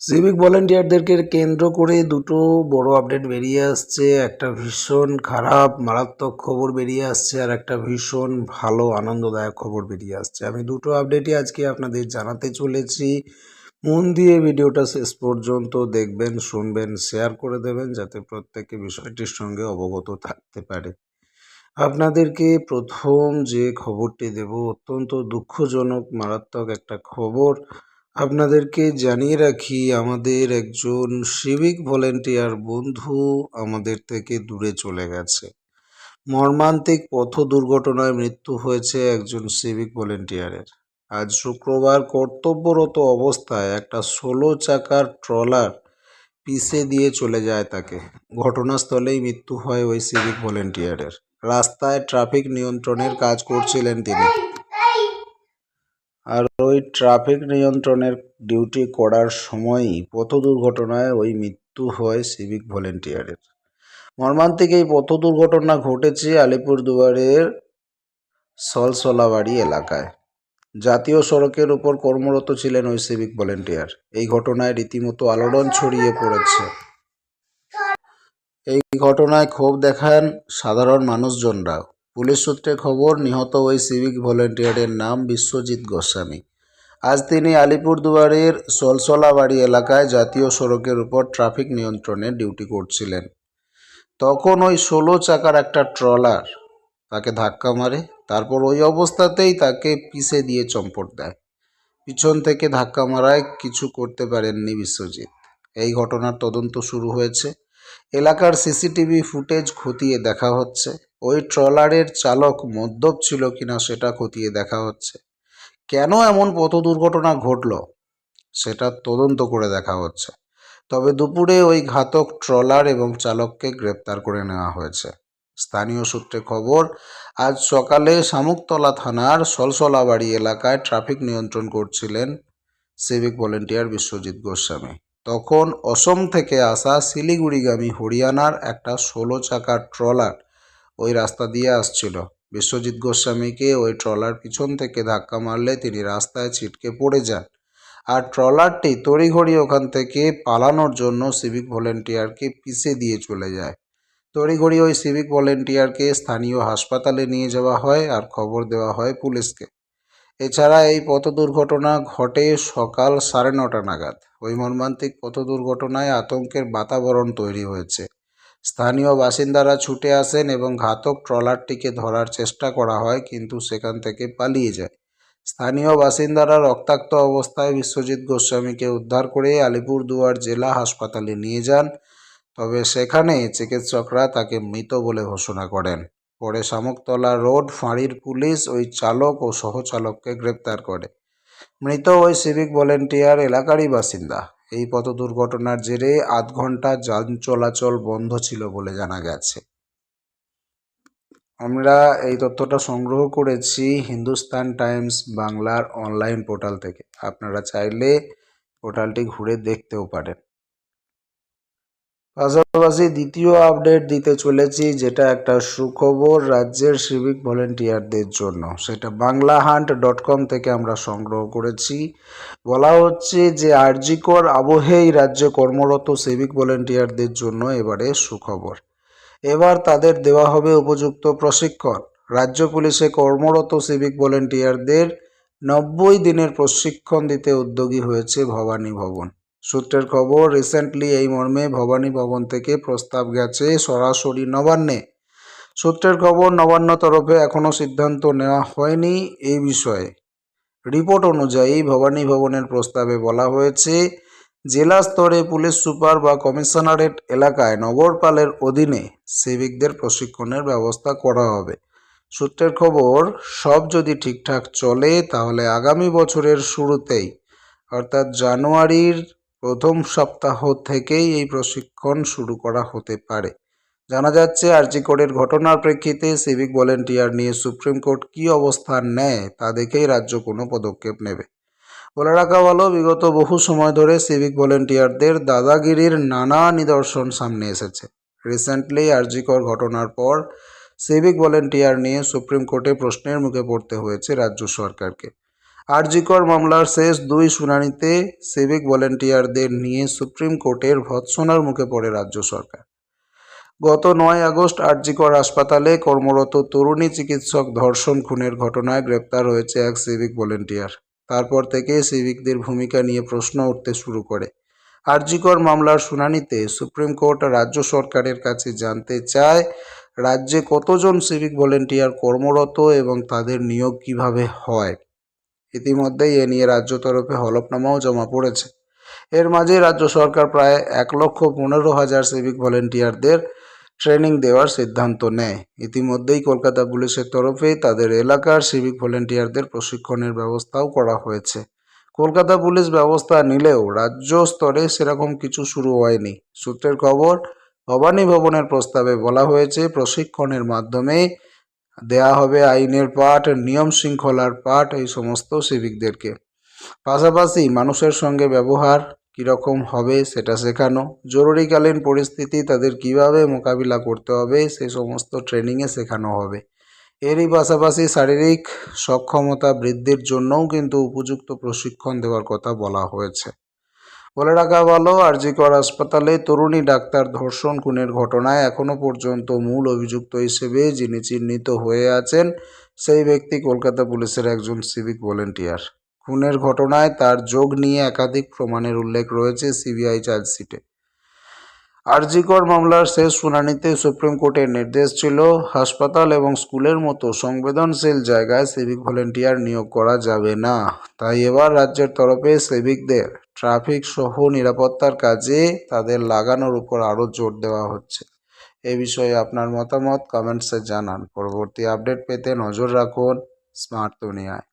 Civic ভলেন্টিয়ারদেরকে কেন্দ্র করে দুটো বড় আপডেট বেরিয়ে আসছে। একটা ভীষণ খারাপ, মারাত্মক খবর বেরিয়ে আসছে আর একটা ভীষণ ভালো, আনন্দদায়ক খবর বেরিয়ে আসছে। আমি দুটো আপডেটই আজকে আপনাদের জানাতে চলেছি। মন দিয়ে ভিডিওটা শেষ পর্যন্ত দেখবেন, শুনবেন শেয়ার করে দেবেন যাতে প্রত্যেকে বিষয়টির সঙ্গে অবগত থাকতে পারে। আপনাদেরকে প্রথম যে খবরটি দেব, অত্যন্ত দুঃখজনক, মারাত্মক একটা খবর। আপনাদেরকে জানিয়ে রাখি, আমাদের একজন সিভিক ভলেন্টিয়ার বন্ধু আমাদের থেকে দূরে চলে গেছে। মর্মান্তিক পথ দুর্ঘটনায় মৃত্যু হয়েছে একজন সিভিক ভলেন্টিয়ারের। আজ শুক্রবার কর্তব্যরত অবস্থায় একটা ষোলো চাকার ট্রলার পিষে দিয়ে চলে যায় তাকে। ঘটনাস্থলেই মৃত্যু হয় ওই সিভিক ভলেন্টিয়ারের। রাস্তায় ট্রাফিক নিয়ন্ত্রণের কাজ করছিলেন তিনি। আর ওই ট্রাফিক নিয়ন্ত্রণের ডিউটি করার সময়ই পথ দুর্ঘটনায় ওই মৃত্যু হয় সিভিক ভলেন্টিয়ারের। মর্মান্তিক এই পথ দুর্ঘটনা ঘটেছে আলিপুরদুয়ারের সলসলাবাড়ি এলাকায়। জাতীয় সড়কের উপর কর্মরত ছিলেন ওই সিভিক ভলেন্টিয়ার। এই ঘটনায় রীতিমতো আলোড়ন ছড়িয়ে পড়েছে। এই ঘটনায় ক্ষোভ দেখান সাধারণ মানুষজনরাও। পুলিশ সূত্রে খবর, নিহত ওই সিভিক ভলেন্টিয়ারের নাম বিশ্বজিৎ গোস্বামী। আজ তিনি আলিপুরদুয়ারের সলসলাবাড়ি এলাকায় জাতীয় সড়কের উপর ট্রাফিক নিয়ন্ত্রণে ডিউটি করছিলেন। তখন ওই ষোলো চাকার একটা ট্রলার তাকে ধাক্কা মারে, তারপর ওই অবস্থাতেই তাকে পিষে দিয়ে চম্পট দেয়। পিছন থেকে ধাক্কা মারায় কিছু করতে পারেননি বিশ্বজিৎ। এই ঘটনার তদন্ত শুরু হয়েছে। এলাকার সিসিটিভি ফুটেজ খতিয়ে দেখা হচ্ছে। ওই ট্রলারের চালক মদ্যপ ছিল কিনা সেটা খতিয়ে দেখা হচ্ছে। কেন এমন পথ দুর্ঘটনা ঘটল? সেটা তদন্ত করে দেখা হচ্ছে। তবে দুপুরে ওই ঘাতক ট্রলার এবং চালককে গ্রেপ্তার করে নেওয়া হয়েছে। স্থানীয় সূত্রে খবর, আজ সকালে শামুকতলা থানার সলসলাবাড়ি এলাকায় ট্রাফিক নিয়ন্ত্রণ করছিলেন সিভিক ভলেন্টিয়ার বিশ্বজিৎ গোস্বামী। তখন অসম থেকে আসা শিলিগুড়িগামী হরিয়ানার একটা ষোলো চাকার ট্রলার ওই রাস্তা দিয়ে আসছিল। বিশ্বজিৎ গোস্বামীকে ওই ট্রলার পিছন থেকে ধাক্কা মারলে তিনি রাস্তায় ছিটকে পড়ে যান। আর ট্রলারটি তড়িঘড়ি ওখান থেকে পালানোর জন্য সিভিক ভলেন্টিয়ারকে পিষে দিয়ে চলে যায়। তড়িঘড়ি ওই সিভিক ভলেন্টিয়ারকে স্থানীয় হাসপাতালে নিয়ে যাওয়া হয় আর খবর দেওয়া হয় পুলিশকে। এছাড়া এই পথ দুর্ঘটনা ঘটে সকাল সাড়ে নটা নাগাদ। ওই মর্মান্তিক পথ দুর্ঘটনায় আতঙ্কের বাতাবরণ তৈরি হয়েছে। স্থানীয় বাসিন্দারা ছুটে আসেন এবং ঘাতক ট্রলারটিকে ধরার চেষ্টা করা হয়, কিন্তু সেখান থেকে পালিয়ে যায়। স্থানীয় বাসিন্দারা রক্তাক্ত অবস্থায় বিশ্বজিৎ গোস্বামীকে উদ্ধার করে আলিপুরদুয়ার জেলা হাসপাতালে নিয়ে যান, তবে সেখানে চিকিৎসকরা তাকে মৃত বলে ঘোষণা করেন। পরে শামুকতলা রোড ফাঁড়ির পুলিশ ওই চালক ও সহচালককে গ্রেপ্তার করে। মৃত ওই সিভিক ভলেন্টিয়ার এলাকারই বাসিন্দা। এই পথ দুর্ঘটনার জেরে আধ ঘণ্টা যান চলাচল বন্ধ ছিল বলে জানা গেছে। আমরা এই তথ্যটা সংগ্রহ করেছি হিন্দুস্তান টাইমস বাংলার অনলাইন পোর্টাল থেকে। আপনারা চাইলে পোর্টালটি ঘুরে দেখতেও পারেন। পাশাপাশি দ্বিতীয় আপডেট দিতে চলেছি, যেটা একটা সুখবর রাজ্যের সিভিক ভলেন্টিয়ারদের জন্য। সেটা বাংলা হান্ট ডট কম থেকে আমরা সংগ্রহ করেছি। বলা হচ্ছে যে, আরজিকর আবহেই রাজ্যে কর্মরত সিভিক ভলেন্টিয়ারদের জন্য এবারে সুখবর। এবার তাদের দেওয়া হবে উপযুক্ত প্রশিক্ষণ। রাজ্য পুলিশে কর্মরত সিভিক ভলেন্টিয়ারদের নব্বই দিনের প্রশিক্ষণ দিতে উদ্যোগী হয়েছে ভবানী ভবন। সূত্রের খবর রিসেন্টলি এই মর্মে ভবানী ভবন থেকে প্রস্তাব গেছে সরাসরি নবান্নে। সূত্রের খবর, নবান্ন তরফে এখনও সিদ্ধান্ত নেওয়া হয়নি এই বিষয়ে। রিপোর্ট অনুযায়ী ভবানী ভবনের প্রস্তাবে বলা হয়েছে, জেলা স্তরে পুলিশ সুপার বা কমিশনারেট এলাকায় নগরপালের অধীনে সিভিকদের প্রশিক্ষণের ব্যবস্থা করা হবে। সূত্রের খবর, সব যদি ঠিকঠাক চলে, তাহলে আগামী বছরের শুরুতেই, অর্থাৎ জানুয়ারির প্রথম সপ্তাহ থেকেই এই প্রশিক্ষণ শুরু করা হতে পারে। জানা যাচ্ছে আরজিকোডের ঘটনার প্রেক্ষিতে সিভিক ভলেন্টিয়ার নিয়ে সুপ্রিম কোর্ট কী অবস্থান নেয় তা দেখেই রাজ্য কোনো পদক্ষেপ নেবে। বলে রাখা ভালো বিগত বহু সময় ধরে সিভিক ভলেন্টিয়ারদের দাদাগিরির নানা নিদর্শন সামনে এসেছে। রিসেন্টলি আরজিকর ঘটনার পর সিভিক ভলেন্টিয়ার নিয়ে সুপ্রিম কোর্টে প্রশ্নের মুখে পড়তে হয়েছে রাজ্য সরকারকে। আরজিকর মামলার শেষ দুই শুনানিতে সিভিক ভলেন্টিয়ারদের নিয়ে সুপ্রিম কোর্টের ভৎসনার মুখে পড়ে রাজ্য সরকার। গত নয় আগস্ট আরজিকর হাসপাতালে কর্মরত তরুণী চিকিৎসক ধর্ষণ খুনের ঘটনায় গ্রেপ্তার হয়েছে এক সিভিক ভলেন্টিয়ার। তারপর থেকে সিভিকদের ভূমিকা নিয়ে প্রশ্ন উঠতে শুরু করে। আরজিকর মামলার শুনানিতে সুপ্রিম কোর্ট রাজ্য সরকারের কাছে জানতে চায়, রাজ্যে কতজন সিভিক ভলেন্টিয়ার কর্মরত এবং তাদের নিয়োগ কীভাবে হয়? ইতিমধ্যেই এ নিয়ে রাজ্য তরফে হলফনামাও জমা পড়েছে। এর মাঝে রাজ্য সরকার প্রায় এক লক্ষ পনেরো হাজার সিভিক ভলেন্টিয়ারদের ট্রেনিং দেওয়ার সিদ্ধান্ত নেয়। ইতিমধ্যেই কলকাতা পুলিশের তরফে তাদের এলাকার সিভিক ভলেন্টিয়ারদের প্রশিক্ষণের ব্যবস্থাও করা হয়েছে। কলকাতা পুলিশ ব্যবস্থা নিলেও রাজ্য স্তরে সেরকম কিছু শুরু হয়নি। সূত্রের খবর, ভবানী ভবনের প্রস্তাবে বলা হয়েছে, প্রশিক্ষণের মাধ্যমে দেয়া হবে আইনের পাঠ, নিয়ম শৃঙ্খলার পাঠ এই সমস্ত সিভিকদেরকে। পাশাপাশি মানুষের সঙ্গে ব্যবহার কীরকম হবে সেটা শেখানো, জরুরিকালীন পরিস্থিতি তাদের কীভাবে মোকাবিলা করতে হবে সে সমস্ত ট্রেনিংয়ে শেখানো হবে। এরই পাশাপাশি শারীরিক সক্ষমতা বৃদ্ধির জন্যও কিন্তু উপযুক্ত প্রশিক্ষণ দেওয়ার কথা বলা হয়েছে। বলে রাখা ভালো আরজিকর হাসপাতালে তরুণী ডাক্তার ধর্ষণ খুনের ঘটনায় এখনও পর্যন্ত মূল অভিযুক্ত হিসেবে যিনি চিহ্নিত হয়ে আছেন, সেই ব্যক্তি কলকাতা পুলিশের একজন সিভিক ভলেন্টিয়ার। খুনের ঘটনায় তার যোগ নিয়ে একাধিক প্রমাণের উল্লেখ রয়েছে সিবিআই চার্জশিটে আরজিকর মামলার শেষ শুনানিতে সুপ্রিম কোর্টের নির্দেশ ছিল, হাসপাতাল এবং স্কুলের মতো সংবেদনশীল জায়গায় সিভিক ভলেন্টিয়ার নিয়োগ করা যাবে না। তাই এবার রাজ্যের তরফে সিভিকদের ট্রাফিক সহ নিরাপত্তার কাজে তাদের লাগানোর উপর আরও জোর দেওয়া হচ্ছে। এ বিষয়ে আপনার মতামত কমেন্টসে জানান। পরবর্তী আপডেট পেতে নজর রাখুন স্মার্ট দুনিয়ায়।